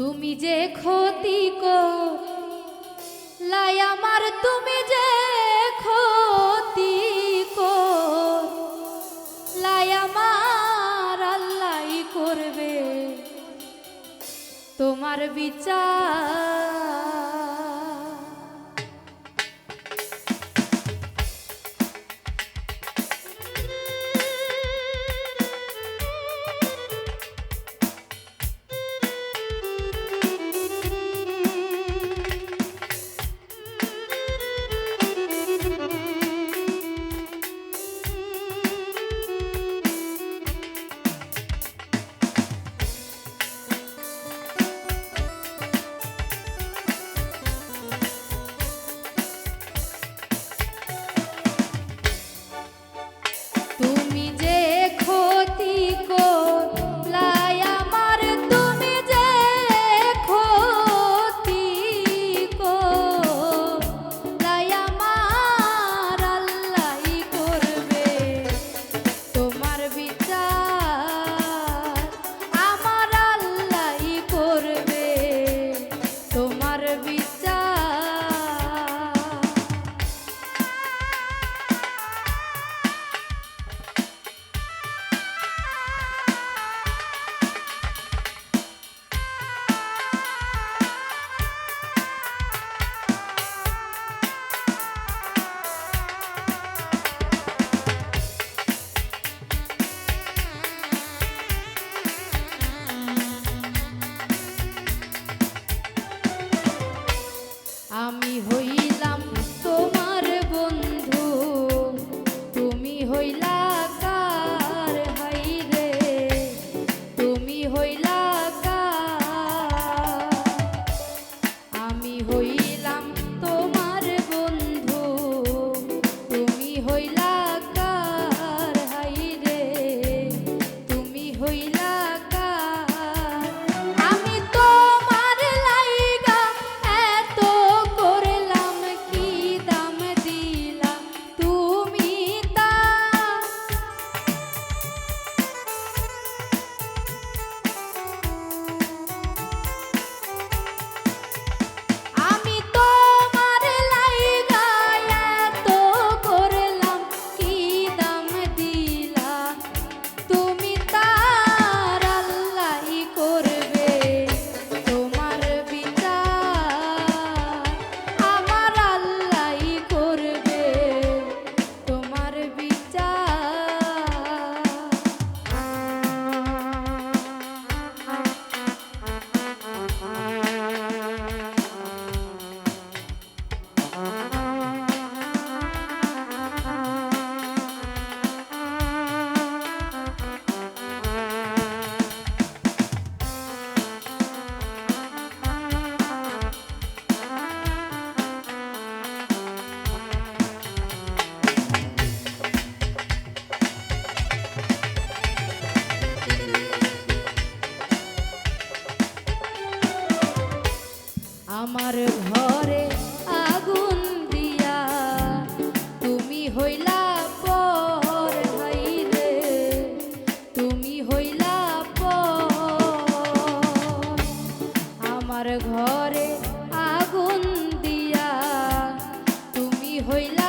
তুমি যে ক্ষতি লাই আমার তুমি যে ক্ষতি লাই আমার আল্লাহ করবে। তোমার বিচার 回忆 আমার ঘরে আগুন দিয়া। তুমি হইলা পর হাইলে তুমি হইলা পর। আমার ঘরে আগুন দিয়া। তুমি হইলা